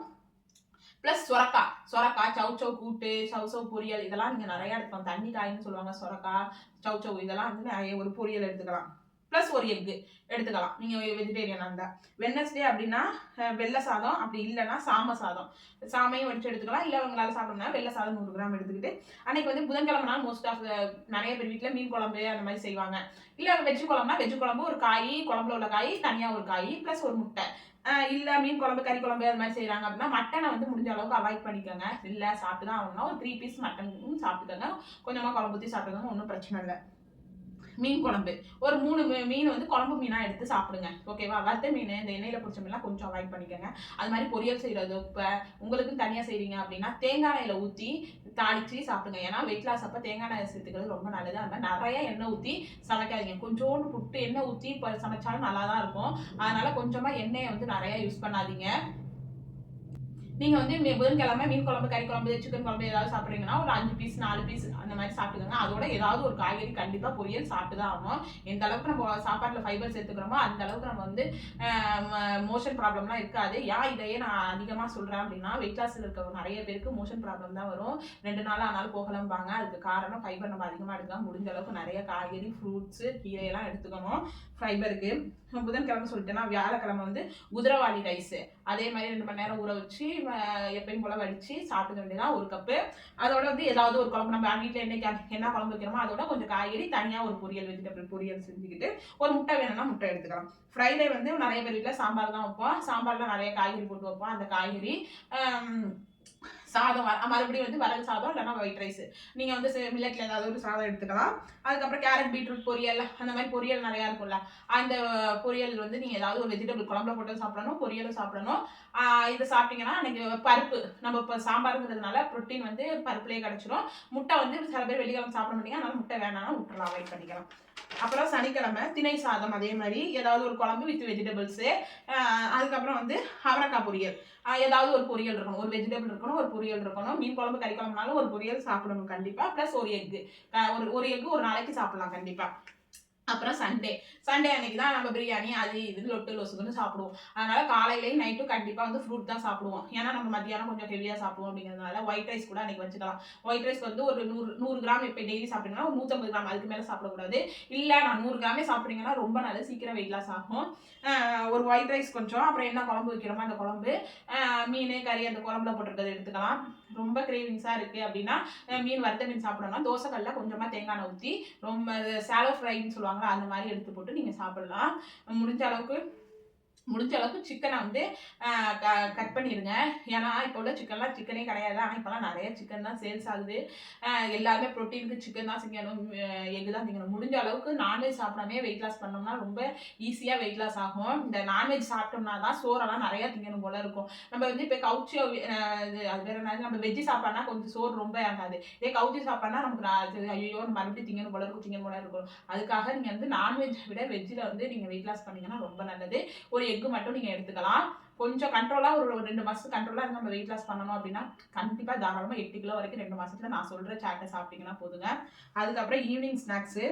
A: ப்ளஸ் சொரக்காய். சொரக்காய் சவு சவு கூட்டு சவு சவு பொரியல் இதெல்லாம் நீங்கள் நிறையா எடுத்துக்கலாம். தண்ணி காயின்னு சொல்லுவாங்க சொரக்காய் சவு சவு இதெல்லாம் வந்து நிறைய ஒரு பொரியல் எடுத்துக்கலாம். ப்ளஸ் ஒரு எக்கு எடுத்துக்கலாம். நீங்கள் வெஜிடேரியனாக இருந்தால் வெட்னஸ்டே அப்படின்னா வெள்ளை சாதம். அப்படி இல்லைன்னா சாம சாதம். சாமையும் வடிச்சு எடுத்துக்கலாம். இல்லை உங்களால் சாப்பிடணும்னா வெள்ளை சாதம் நூறு கிராம் எடுத்துக்கிட்டு அன்னைக்கு வந்து புதன்கிழமைனா மோஸ்ட் ஆஃப் நிறைய பேர் வீட்டில் மீன் குழம்பு அந்த மாதிரி செய்வாங்க. இல்லை வெஜ் குழம்புனா வெஜ் குழம்பு ஒரு காய் குழம்புல உள்ள காய் தனியாக ஒரு காய் ப்ளஸ் ஒரு முட்டை. இல்லை மீன் குழம்பு கறி குழம்பு அது மாதிரி செய்கிறாங்க அப்படின்னா மட்டனை வந்து முடிஞ்ச அளவுக்கு அவாய்ட் பண்ணிக்கோங்க. இல்லை சாப்பிட்டு தான் ஆகணும்னா ஒரு த்ரீ பீஸ் மட்டன் சாப்பிட்டுக்கோங்க. கொஞ்சமாக குழம்பு ஊற்றி சாப்பிட்டுக்கோங்க ஒன்றும் பிரச்சனை இல்லை. மீன் குழம்பு. ஒரு மூணு மீ- மீன் வந்து குழம்பு மீனாக எடுத்து சாப்பிடுங்க. ஓகேவா வறுத்த மீன் இந்த எண்ணெயில் பிடிச்ச மீன்லாம் கொஞ்சம் அவாய்ட் பண்ணிக்கோங்க. அது மாதிரி பொரியல் செய்கிறதோ இப்போ உங்களுக்கு தனியாக செய்கிறீங்க அப்படின்னா தேங்காய் எண்ணெயில் ஊற்றி தாளிச்சு சாப்பிடுங்க. ஏன்னா வெயிட் லாஸ் அப்போ தேங்காய் எண்ணெய் சேர்த்துக்கிறது ரொம்ப நல்லது. அது மாதிரி நிறைய எண்ணெய் ஊற்றி சமைக்காதீங்க. கொஞ்சோண்டு புட்டு எண்ணெய் ஊற்றி இப்போ சமைச்சாலும் நல்லா தான் இருக்கும். அதனால கொஞ்சமாக எண்ணெயை வந்து நிறையா யூஸ் பண்ணாதீங்க. நீங்கள் வந்து மீ- புதன்கிழமை மீன் குழம்பு கறி குழம்பு சிக்கன் குழம்பு ஏதாவது சாப்பிட்றீங்கன்னா ஒரு அஞ்சு பீஸ் நாலு பீஸ் அந்த மாதிரி சாப்பிட்டுக்கோங்க. அதோட ஏதாவது ஒரு காய்கறி கண்டிப்பாக பொரியல் சாப்பிட்டு தான் ஆகணும். எந்த அளவுக்கு நம்ம சாப்பாட்டில் ஃபைபர் சேர்த்துக்கிறோமோ அந்த அளவுக்கு நம்ம வந்து மோஷன் ப்ராப்ளம்லாம் இருக்காது. ஏன் இதையே நான் அதிகமாக சொல்கிறேன் அப்படின்னா வெயிட் லாஸ்ல இருக்க நிறைய பேருக்கு மோஷன் ப்ராப்ளம் தான் வரும். ரெண்டு நாள் ஆனாலும் போகலம்பாங்க. அதுக்கு காரணம் ஃபைபர் நம்ம அதிகமாக எடுக்கலாம் முடிஞ்ச அளவுக்கு நிறைய காய்கறி ஃப்ரூட்ஸு கீரையெல்லாம் எடுத்துக்கணும். ஃபைபருக்கு புதன்கிழமை சொல்லிட்டேன்னா வியாழக்கிழமை வந்து குதிரவாளி ரைஸு அதே மாதிரி ரெண்டு மணி நேரம் ஊற வச்சு எப்பயும் போல வடிச்சு சாப்பிட வேண்டியதான் ஒரு கப்பு. அதோட வந்து ஏதாவது ஒரு குழம்பு நம்ம வீட்டில் என்னைக்கு என்ன குழம்பு வைக்கிறோமோ அதோட கொஞ்சம் காய்கறி தனியாக ஒரு பொரியல் வெஜிடபிள் பொரியல் செஞ்சுக்கிட்டு ஒரு முட்டை வேணும்னா முட்டை எடுத்துக்கலாம். ஃப்ரைடே வந்து நிறைய பேர் வீட்டில் சாம்பார் தான் வைப்போம். சாம்பார்ல நிறைய காய்கறி போட்டு வைப்போம். அந்த காய்கறி சாதம் வ- மறுபடியும் வந்து வரல் சாதம் இல்லைனா ஒயிட் ரைஸ் நீங்கள் வந்து மில்லட்டில் ஏதாவது ஒரு சாதம் எடுத்துக்கலாம். அதுக்கப்புறம் கேரட் பீட்ரூட் பொரியல் அந்த மாதிரி பொரியல் நிறையா இருக்கும்ல. அந்த பொரியல் வந்து நீங்கள் ஏதாவது ஒரு வெஜிடபிள் குழம்புல போட்டு சாப்பிடணும் பொரியலும் சாப்பிடணும். இதை சாப்பிட்டீங்கன்னா அன்னைக்கு பருப்பு. நம்ம இப்போ சாம்பாருங்கிறதுனால ப்ரோட்டீன் வந்து பருப்புலேயே கிடச்சிரும். முட்டை வந்து சில பேர் வெளிக்கிழமை சாப்பிட மாட்டீங்க. அதனால முட்டை வேணாம்னா விட்டுலாம் அவாய்ட் பண்ணிக்கலாம். அப்புறம் சனிக்கிழமை திணை சாதம் அதே மாதிரி ஏதாவது ஒரு குழம்பு வித் வெஜிடபிள்ஸு அதுக்கப்புறம் வந்து அவரக்காய் பொரியல். ஏதாவது ஒரு பொரியல் இருக்கணும். ஒரு வெஜிடபிள் இருக்கணும் ஒரு பொரியல் இருக்கணும். மீன் குழம்பு கறி குழம்புனாலும் ஒரு பொரியல் சாப்பிடணும் கண்டிப்பாக ப்ளஸ் ஒரு எக்கு. ஒரு ஒரு எக்கு ஒரு நாளைக்கு சாப்பிடலாம் கண்டிப்பாக அப்புறம் சண்டே சண்டே அன்னைக்கு தான் நம்ம பிரியாணி அது இது லொட்டு லொசுக்குன்னு சாப்பிடுவோம். அதனால காலையிலேயும் நைட்டும் கண்டிப்பாக வந்து ஃப்ரூட் தான் சாப்பிடுவோம். ஏன்னா நம்ம மத்தியானம் கொஞ்சம் ஹெவியாக சாப்பிடுவோம் அப்படிங்கிறதுனால ஒயிட் ரைஸ் கூட அன்னைக்கு வச்சுக்கலாம். ஒயிட் ரைஸ் வந்து ஒரு நூறு நூறு கிராம் இப்போ டெய்லி சாப்பிட்டீங்கன்னா ஒரு நூற்றம்பது கிராம் அதுக்கு மேலே சாப்பிடக்கூடாது. இல்லை நான் நூறு கிராமே சாப்பிட்டீங்கன்னா ரொம்ப நல்லது சீக்கிரம் வெயிட் லாஸ் ஆகும். ஒரு ஒயிட் ரைஸ் கொஞ்சம் அப்புறம் என்ன குழம்பு வைக்கிறோமோ அந்த குழம்பு மீன் கறி அந்த குழம்புல போட்டிருக்கிறது எடுத்துக்கலாம். ரொம்ப கிரேவிங்ஸாக இருக்குது அப்படின்னா மீன் வறுத்த மீன் சாப்பிடணும்னா தோசைக்கல்ல கொஞ்சமாக தேங்காய் எண்ணெய் ஊற்றி ரொம்ப சேலோ ஃப்ரைன்னு சொல்லுவாங்க. சொல்லுவாங்களா அந்த மாதிரி எடுத்து போட்டு நீங்கள் சாப்பிடலாம். முடிஞ்ச அளவுக்கு முடிஞ்ச அளவுக்கு சிக்கனை வந்து கட் பண்ணிடுங்க. ஏன்னா இப்போ உள்ள சிக்கன்லாம் சிக்கனே கிடையாது. ஆனால் இப்போலாம் நிறைய சிக்கன் தான் சேல்ஸ் ஆகுது. எல்லாருமே ப்ரோட்டீனுக்கு சிக்கன் தான் திங்கணும் எக் தான் திங்கணும் முடிஞ்ச அளவுக்கு நான்வெஜ் சாப்பிடாமே வெயிட் லாஸ் பண்ணோம்னா ரொம்ப ஈஸியாக வெயிட் லாஸ் ஆகும். இந்த நான்வெஜ் சாப்பிட்டோம்னா தான் சோறெல்லாம் நிறையா திங்கணும் போல இருக்கும். நம்ம வந்து இப்போ கவுச்சி இது அது வேற என்ன நம்ம வெஜ்ஜி சாப்பாடுனா கொஞ்சம் சோறு ரொம்ப ஆகாது. இதே கவுச்சி சாப்பாடுனா நமக்கு அது ஐயோ மறுபடியும் திங்கணும் போல இருக்கும் திங்கணும் போல இருக்கும். அதுக்காக நீங்கள் வந்து நான்வெஜ் விட வெஜ்ஜில் வந்து நீங்கள் வெயிட் லாஸ் பண்ணிங்கன்னா ரொம்ப நல்லது. ஒரு எக்கு மட்டும் நீங்கள் எடுத்துக்கலாம். கொஞ்சம் கண்ட்ரோலாக ஒரு ரெண்டு மாதம் கண்ட்ரோலாக நம்ம வெயிட் லாஸ் பண்ணணும் அப்படின்னா கண்டிப்பாக தாராளமாக எட்டு கிலோ வரைக்கும் ரெண்டு மாசத்துல நான் சொல்கிற சாட்டை சாப்பிட்டீங்கன்னா போதுங்க. அதுக்கப்புறம் ஈவினிங் ஸ்நாக்ஸு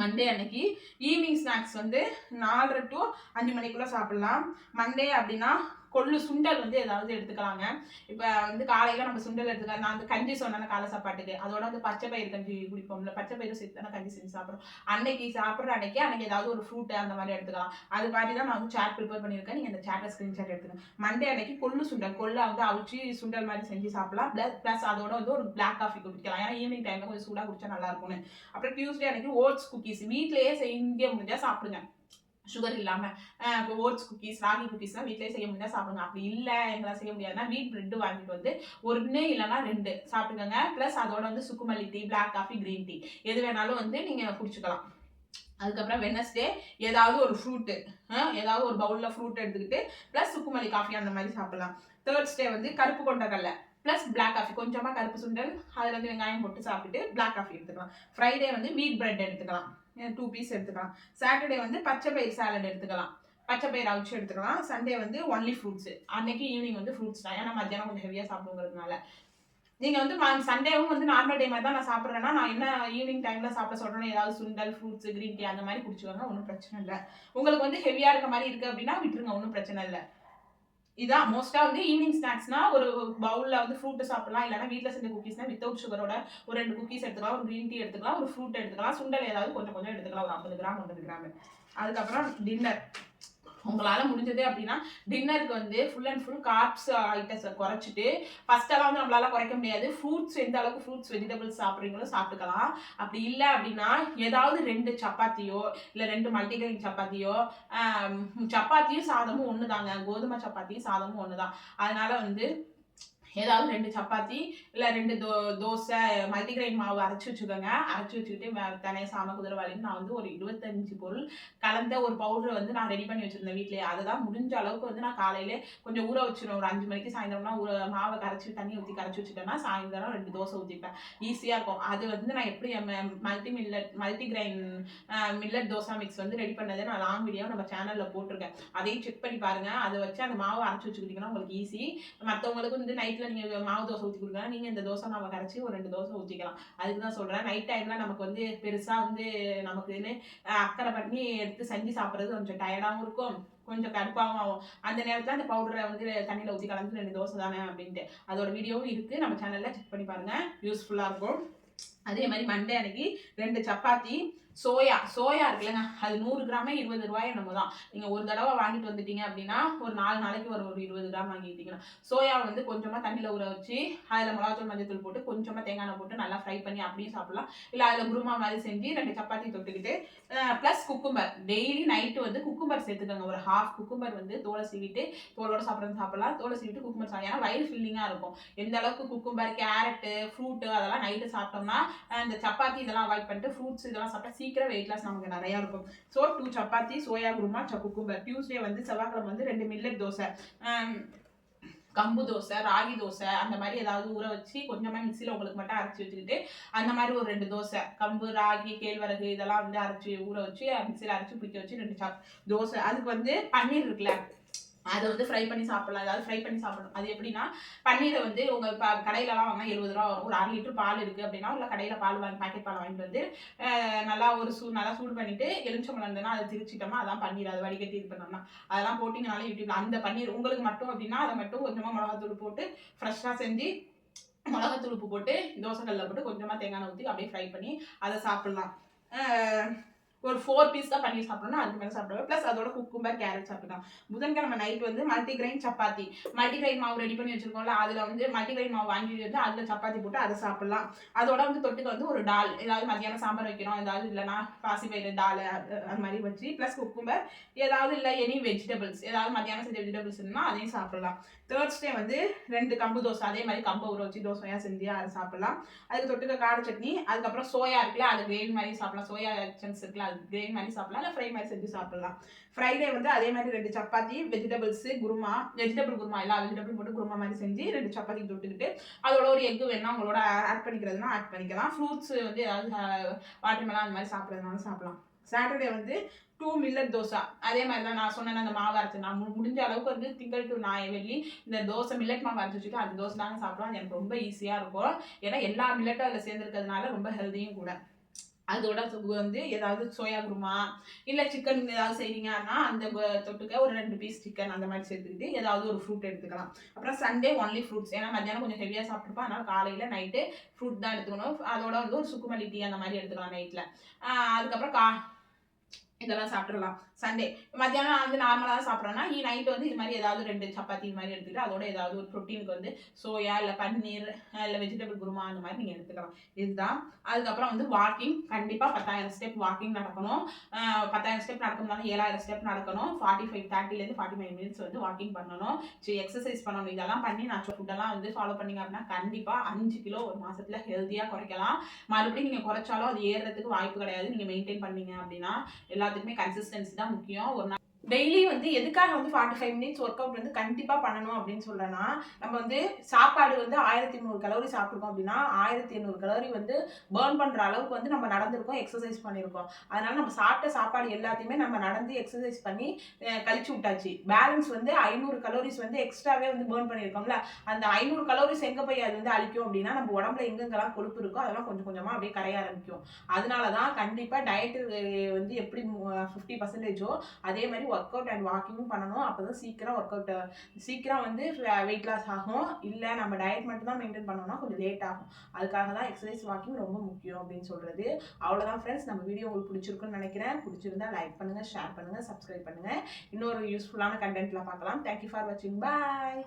A: மண்டே அன்னைக்கு ஈவினிங் ஸ்நாக்ஸ் வந்து நாலரை டு அஞ்சு மணிக்குள்ளே சாப்பிட்லாம். மண்டே அப்படின்னா கொள்ளு சுண்டல் வந்து ஏதாவது எடுத்துக்கலாங்க. இப்போ வந்து காலையில் நம்ம சுண்டல் எடுத்துக்கலாம் நான் வந்து கஞ்சி சொன்னேன் காலை சாப்பாட்டுக்கு. அதோட வந்து பச்சை பயிறு கஞ்சி குடிப்போம்ல. பச்சை பயிறு சேர்த்து தானே கஞ்சி செஞ்சு சாப்பிட்றோம். அன்னைக்கு சாப்பிட்ற அன்னைக்கு அன்னைக்கு ஏதாவது ஒரு ஃப்ரூட் அந்த மாதிரி எடுத்துக்கலாம். அது மாதிரி தான் நான் வந்து சாட் ப்ரிப்பேர் பண்ணியிருக்கேன். நீங்கள் அந்த சாட்டை ஸ்க்ரீன்ஷாட் எடுத்துக்கலாம் மண்டே அன்னைக்கு கொள்ளு சுண்டல். கொள்ளை வந்து அவிச்சு சுண்டல் மாதிரி செஞ்சு சாப்பிடலாம். ப்ளஸ் ப்ளஸ் அதோட வந்து ஒரு பிளாக் காஃபி குடிக்கலாம். ஏன்னா ஈவினிங் டைமில் கொஞ்சம் சூடாக குடிச்சா நல்லா இருக்கும்னு. அப்புறம் டியூஸ்டே அன்னைக்கு ஓட்ஸ் குக்கீஸ் வீட்லேயே செய்ய முடிஞ்சா சாப்பிடுங்க. சுகர் இல்லாமல் இப்போ ஓட்ஸ் குக்கீஸ் ராகி குக்கீஸ்லாம் வீட்டிலே செய்ய முடியாது சாப்பிடுங்க அப்படி இல்லை எங்களால் செய்ய முடியாதுன்னா வீட் பிரெட் வாங்கிட்டு வந்து ஒன்று இல்லைன்னா ரெண்டு சாப்பிடுங்க ப்ளஸ் அதோட வந்து சுக்குமல்லி tea black coffee green tea எது வேணாலும் வந்து நீங்கள் குடிச்சுக்கலாம். அதுக்கப்புறம் வெனஸ்டே ஏதாவது ஒரு ஃப்ரூட்டு ஏதாவது ஒரு பவுலில் ஃப்ரூட் எடுத்துக்கிட்டு ப்ளஸ் சுக்குமல்லி காஃபி அந்த மாதிரி சாப்பிடலாம். தேர்ட்ஸ்டே வந்து கருப்பு கொண்டக்கடலை ப்ளஸ் பிளாக் காஃபி கொஞ்சமாக கருப்பு சுண்டல் அதில் வந்து வெங்காயம் போட்டு சாப்பிட்டுட்டு பிளாக் காஃபி எடுத்துக்கலாம். ஃப்ரைடே வந்து வீட் பிரெட் எடுத்துக்கலாம். டூ பீஸ் எடுத்துக்கலாம். சாட்டர்டே வந்து பச்சை பயிர் சாலட் எடுத்துக்கலாம். பச்சை பயிர் அவிச்சு எடுத்துக்கலாம். சண்டே வந்து ஒன்லி ஃப்ரூட்ஸ் அன்னைக்கு ஈவினிங் வந்து ஃப்ரூட்ஸ் தான். ஏன்னா மத்தியானம் கொஞ்சம் ஹெவியாக சாப்பிடுங்கிறதுனால. நீங்கள் வந்து சண்டேவும் வந்து நார்மல் டைம் தான் நான் சாப்பிட்றேன்னா நான் என்ன ஈவினிங் டைமில் சாப்பிட சொல்கிறேன்னு ஏதாவது சுண்டல் ஃப்ரூட்ஸ் க்ரீன் டீ அந்த மாதிரி குடிச்சுக்கோங்க. ஒன்றும் பிரச்சனை இல்லை. உங்களுக்கு வந்து ஹெவியாக இருக்க மாதிரி இருக்குது அப்படின்னா விட்டுருங்க. ஒன்றும் பிரச்சனை இல்லை. இதான் மோஸ்ட்டாக வந்து ஈவினிங் ஸ்நாக்ஸ்னா ஒரு பவுலில் வந்து ஃப்ரூட்டு சாப்பிடலாம். இல்லைனா வீட்டில் செஞ்ச குக்கீஸ்னா வித்தவுட் சுகரோட ஒரு ரெண்டு குக்கீஸ் எடுத்துக்கலாம் ஒரு க்ரீன் டீ எடுத்துக்கலாம் ஒரு ஃப்ரூட் எடுத்துக்கலாம் சுண்டல் ஏதாவது கொஞ்சம் கொஞ்சம் எடுத்துக்கலாம். ஒரு ஐம்பது கிராம் ஐம்பது கிராம். அதுக்கப்புறம் டின்னர் உங்களால் முடிஞ்சது அப்படின்னா டின்னருக்கு வந்து ஃபுல் அண்ட் ஃபுல் கார்ப்ஸ் ஐட்டம்ஸை குறைச்சிட்டு ஃபஸ்ட்டெல்லாம் வந்து நம்மளால குறைக்க முடியாது. ஃப்ரூட்ஸ் எந்த அளவுக்கு ஃப்ரூட்ஸ் வெஜிடபிள்ஸ் சாப்பிட்றீங்களோ சாப்பிட்டுக்கலாம். அப்படி இல்லை அப்படின்னா ஏதாவது ரெண்டு சப்பாத்தியோ இல்லை ரெண்டு மல்டிகிரைன் சப்பாத்தியோ சப்பாத்தியும் சாதமும் ஒன்று தாங்க கோதுமை சப்பாத்தியும் சாதமும் ஒன்று தான் அதனால வந்து ஏதாவது ரெண்டு சப்பாத்தி இல்லை ரெண்டு தோ தோசை மல்டிகிரெயின் மாவு அரைச்சி வச்சுக்கோங்க. அரைச்சி வச்சுக்கிட்டு தனியாக சாம வலின்னு நான் வந்து ஒரு இருபத்தஞ்சு பொருள் கலந்த ஒரு பவுடரை வந்து நான் ரெடி பண்ணி வச்சுருந்தேன் வீட்டிலேயே அதுதான் முடிஞ்ச அளவுக்கு வந்து நான் காலையிலே கொஞ்சம் ஊற வச்சிருவேன் ஒரு அஞ்சு மணிக்கு சாயந்தரம்னா ஊற மாவை கரைச்சி தண்ணி ஊற்றி கரைச்சி வச்சுட்டேன்னா சாயந்தரம் ரெண்டு தோசை ஊற்றிப்பேன் ஈஸியாக இருக்கும். அது வந்து நான் எப்படி multi millet multigrain millet dosa mix வந்து ரெடி பண்ணதை நான் லாங் வீடியோ நம்ம சேனலில் போட்டிருக்கேன். அதையும் செக் பண்ணி பாருங்கள் அதை வச்சு அந்த மாவை அரைச்சி வச்சுக்கிட்டிங்கன்னா உங்களுக்கு ஈஸி மற்றவங்களுக்கு வந்து நைட் நைட்டில் நீங்கள் மாவு தோசை ஊற்றி கொடுங்க நீங்கள் இந்த தோசை நம்ம கரைச்சி ஒரு ரெண்டு தோசை ஊற்றிக்கலாம் அதுக்கு தான் சொல்கிறேன் நைட் டைமில் நமக்கு வந்து பெருசாக வந்து நமக்குன்னு அக்கறை பண்ணி எடுத்து செஞ்சு சாப்பிட்றது கொஞ்சம் டயர்டாகவும் இருக்கும். கொஞ்சம் கடுப்பாகவும் ஆகும். அந்த நேரத்தில் அந்த பவுடரை வந்து தண்ணியில் ஊற்றி கலந்து ரெண்டு தோசை தானே அப்படின்ட்டு. அதோட வீடியோவும் இருக்குது நம்ம சேனலில் செக் பண்ணி பாருங்கள் யூஸ்ஃபுல்லாக இருக்கும். அதே மாதிரி மண்டே அன்னைக்கு ரெண்டு சப்பாத்தி சோயா சோயா இருக்குல்லங்க. அது நூறு கிராமே இருபது ரூபாய் நம்ம தான். நீங்கள் ஒரு தடவை வாங்கிட்டு வந்துட்டீங்க அப்படின்னா ஒரு நாலு நாளைக்கு ஒரு ஒரு இருபது கிராம் வாங்கிட்டீங்கன்னா. சோயா வந்து கொஞ்சமாக தண்ணியில் ஊற வச்சு அதில் மிளகாத்தூள் மஞ்சத்தூள் போட்டு கொஞ்சமாக தேங்காய் போட்டு நல்லா ஃப்ரை பண்ணி அப்படியே சாப்பிடலாம். இல்லை அதில் குருமா மாதிரி செஞ்சு ரெண்டு சப்பாத்தி தொட்டுக்கிட்டு ப்ளஸ் குக்கும்பர் டெய்லி நைட்டு வந்து குக்கும்பர் சேர்த்துக்கோங்க. ஒரு ஹாஃப் குக்கும்பர் வந்து தோலை சீவிட்டு தோலோட சாப்பிட்றது சாப்பிடலாம். தோலை சீவிட்டு குக்கும்பர் சாப்பிடலாம். ஏன்னா வயிறு ஃபில்லிங்காக இருக்கும். எந்த அளவுக்கு குக்கும்பர் கேரட்டு ஃப்ரூட்டு அதெல்லாம் நைட்டு சாப்பிட்டோம்னா இந்த சப்பாத்தி இதெல்லாம் அவாய்ட் பண்ணிட்டு ஃப்ரூட்ஸ் இதெல்லாம் சாப்பிட்டா சீக்கிரம் வெயிட் லாஸ் நமக்கு நிறையா இருக்கும். So two chapati soya kurma ச டியூஸ்டே வந்து செவ்வாய்க்கிழமை வந்து ரெண்டு மில்லட் தோசை. கம்பு தோசை ராகி தோசை அந்த மாதிரி ஏதாவது ஊற வச்சு கொஞ்சமாக மிக்சியில் உங்களுக்கு மட்டும் அரைச்சி வச்சுக்கிட்டு அந்த மாதிரி ஒரு ரெண்டு தோசை. கம்பு ராகி கேழ்வரகு இதெல்லாம் வந்து அரைச்சி ஊற வச்சு மிக்சியில் அரைச்சி பிடிக்க வச்சு ரெண்டு சாப் தோசை. அதுக்கு வந்து பன்னீர் இருக்குல்ல? அதை வந்து ஃப்ரை பண்ணி சாப்பிடலாம். அதாவது ஃப்ரை பண்ணி சாப்பிடணும். அது எப்படின்னா பன்னீரை வந்து உங்கள் ப கடையிலலாம் வாங்கினா எழுபது ரூபா வரும். ஒரு அரை லிட்டர் பால் இருக்குது அப்படின்னா உள்ள கடையில் பால் வாங்கி பாக்கெட் பால் வாங்கிட்டு வந்து நல்லா ஒரு சூ நல்லா சூடு பண்ணிட்டு எலுமிச்சம்பழம் இருந்ததுன்னா அதை திரிச்சிட்டோமா அதான் பன்னீர். அதை வடிகட்டி இது பண்ணோம்னா அதெல்லாம் போட்டிங்கனாலே யூடியூப்ல அந்த பன்னீர் உங்களுக்கு மட்டும் அப்படின்னா அதை மட்டும் கொஞ்சமாக மிளகாத்தூள் போட்டு ஃப்ரெஷ்ஷாக செஞ்சு மிளகாத்தூள் உப்பு போட்டு கல்லில் போட்டு கொஞ்சமாக தேங்காய் ஊற்றி அப்படியே ஃப்ரை பண்ணி அதை சாப்பிட்லாம். ஒரு ஃபோர் பீஸ் தான் பண்ணி சாப்பிடணும். அதுக்கு மேலே சாப்பிடுவேன் ப்ளஸ் அதோட குக்கும்பர் கேரட் சாப்பிடலாம். புதன்கிழமை நைட் வந்து மல்டிகிரைன் சப்பாத்தி. மல்டிகிரைன் மாவு ரெடி பண்ணி வச்சிருக்கோம்ல அதில் வந்து மல்டிகிரைன் மாவு வாங்கி வந்து அதில் சப்பாத்தி போட்டு அதை சாப்பிடலாம். அதோட வந்து தொட்டுக்க வந்து ஒரு டால் ஏதாவது மதியானம் சாம்பார் வைக்கிறோம் ஏதாவது இல்லைனா பாசிப்பயிறு டால் அது மாதிரி வச்சு ப்ளஸ் குக்கும்பர் ஏதாவது இல்லை எனி வெஜிடபிள்ஸ் ஏதாவது மதியானம் செஞ்ச வெஜிடபிள்ஸ் இருந்தால் அதையும் சாப்பிடலாம். தேர்ஸ்டே வந்து ரெண்டு கம்பு தோசை. அதே மாதிரி கம்பை ஊற வச்சு தோசையாக செஞ்சு அதை சாப்பிடலாம். அதுக்கு தொட்டுக்க கார சட்னி அதுக்கப்புறம் சோயா இருக்குல்ல அது கிரேவி மாதிரி சாப்பிடலாம். சோயா ஐட்டம்ஸ் இருக்குல்ல கிரேவி மாதிரி சாப்பிடலாம் இல்லை ஃப்ரை மாதிரி செஞ்சு சாப்பிடலாம். ஃப்ரைடே வந்து அதே மாதிரி ரெண்டு சப்பாத்தி வெஜிடபிள்ஸ் குருமா வெஜிடபிள் குருமா எல்லா வெஜிடபிள் போட்டு குருமா மாதிரி செஞ்சு ரெண்டு சப்பாத்தி தொட்டுக்கிட்டு அதோட ஒரு எக்கு வேணா உங்களோட ஆட் பண்ணிக்கிறதுனா ஆட் பண்ணிக்கலாம். ஃப்ரூட்ஸ் வந்து ஏதாவது வாட்டர்மெலாம் அந்த மாதிரி சாப்பிட்றதுனாலும் சாப்பிடலாம். சாட்டர்டே வந்து டூ மில்லட் தோசை. அதே மாதிரி தான் நான் சொன்னேன் அந்த மாவு அரைச்சு. நான் மு- முடிஞ்ச அளவுக்கு வந்து திங்கள் டு நான் வெள்ளி இந்த தோசை மில்லட் மாவு அரைச்சி வச்சுட்டு அந்த தோசை தாங்க சாப்பிடலாம் அது எனக்கு ரொம்ப ஈஸியாக இருக்கும். ஏன்னா எல்லா மில்லட்டும் அதில் சேர்ந்துருக்கிறதுனால ரொம்ப ஹெல்த்தியும் கூட. அதோட தொகு வந்து ஏதாவது சோயா குருமா இல்லை சிக்கன் ஏதாவது செய்கிறீங்கன்னா அந்த தொட்டுக்க ஒரு ரெண்டு பீஸ் சிக்கன் அந்த மாதிரி சேர்த்துக்கிட்டு ஏதாவது ஒரு ஃப்ரூட் எடுத்துக்கலாம். அப்புறம் சண்டே ஒன்லி ஃப்ரூட்ஸ் ஏன்னா மத்தியானம் கொஞ்சம் ஹெவியாக சாப்பிட்ருப்போம் அதனால் காலையில் நைட்டு ஃப்ரூட் தான் எடுத்துக்கணும். அதோட வந்து ஒரு சுக்குமல்லி டீ அந்த மாதிரி எடுத்துக்கலாம் நைட்டில் அதுக்கப்புறம் கா இதெல்லாம் சாப்பிட்றலாம் சண்டே மத்தியானம் வந்து நார்மலாக தான் சாப்பிட்றோன்னா நீ நைட்டு வந்து இது மாதிரி ஏதாவது ரெண்டு சப்பாத்தி இது மாதிரி எடுத்துக்கிட்டு அதோட ஏதாவது ஒரு ப்ரோட்டீனுக்கு வந்து சோயா இல்லை பன்னீர் இல்லை வெஜிடபிள் குருமா அந்த மாதிரி நீங்கள் எடுத்துக்கலாம். இதுதான். அதுக்கப்புறம் வந்து வாக்கிங் கண்டிப்பாக பத்தாயிரம் ஸ்டெப் வாக்கிங் நடக்கணும். பத்தாயிரம் ஸ்டெப் நடக்கணும்னாலும் ஏழாயிரம் ஸ்டெப் நடக்கணும். ஃபார்ட்டி ஃபைவ் தேர்ட்டிலேருந்து ஃபார்ட்டி ஃபைவ் மினிட்ஸ் வந்து வாக்கிங் பண்ணணும். சரி எக்ஸசைஸ் பண்ணணும். இதெல்லாம் பண்ணி நான் ஃபுட்டெல்லாம் வந்து ஃபாலோ பண்ணீங்க அப்படின்னா கண்டிப்பாக அஞ்சு கிலோ ஒரு மாதத்தில் ஹெல்த்தியாக குறைக்கலாம். மறுபடியும் நீங்கள் குறைச்சாலும் அது ஏறுறதுக்கு வாய்ப்பு கிடையாது. நீங்கள் மெயின்டைன் பண்ணீங்க அப்படின்னா எல்லாத்துக்குமே கன்சிஸ்டன்சி தான் முக்கியம் ஒரு நாள் டெய்லி வந்து எதுக்காக வந்து forty five minutes work out வந்து கண்டிப்பாக பண்ணணும் அப்படின்னு சொல்கிறேன்னா நம்ம வந்து சாப்பாடு வந்து ஆயிரத்தி நூறு கலோரி சாப்பிட்ருக்கோம் அப்படின்னா ஆயிரத்தி எண்ணூறு கலோரி வந்து பேர்ன் பண்ணுற அளவுக்கு வந்து நம்ம நடந்திருக்கோம் எக்ஸசைஸ் பண்ணியிருக்கோம். அதனால நம்ம சாப்பிட்ட சாப்பாடு எல்லாத்தையுமே நம்ம நடந்து எக்ஸசைஸ் பண்ணி கழிச்சு விட்டாச்சு. பேலன்ஸ் வந்து ஐநூறு கலோரிஸ் வந்து எக்ஸ்ட்ராவே வந்து பேர்ன் பண்ணியிருக்கோம்ல அந்த ஐநூறு கலோரிஸ் எங்கே போய் அது வந்து அழிக்கும் அப்படின்னா நம்ம உடம்புல எங்கெங்கெல்லாம் கொழுப்பு இருக்கோ அதெல்லாம் கொஞ்சம் கொஞ்சமாக அப்படியே கரைய ஆரம்பிக்கும். அதனால தான் கண்டிப்பாக டயட்டு வந்து எப்படி ஃபிஃப்டி பர்சன்டேஜோ அதே மாதிரி ஒர்க் அவுட் அண்ட் வாக்கிங்கும் பண்ணணும். அப்போ தான் சீக்கிரம் ஒர்க் அவுட் சீக்கிரம் வந்து வெயிட் லாஸ் ஆகும். இல்லை நம்ம டயட் மட்டும் தான் மெயின்டைன் பண்ணோம்னா கொஞ்சம் லேட் ஆகும். அதுக்காக தான் எக்ஸசைஸ் வாக்கிங் ரொம்ப முக்கியம் அப்படின்னு சொல்கிறது அவ்வளோதான் ஃப்ரெண்ட்ஸ் நம்ம வீடியோ உங்களுக்கு பிடிச்சிருக்குன்னு நினைக்கிறேன். பிடிச்சிருந்தா லைக் பண்ணுங்கள் ஷேர் பண்ணுங்கள் சப்ஸ்கிரைப் பண்ணுங்கள் இன்னொரு யூஸ்ஃபுல்லான கண்டென்ட்டில் பார்க்கலாம். தேங்க்யூ ஃபார் வாட்சிங் பாய்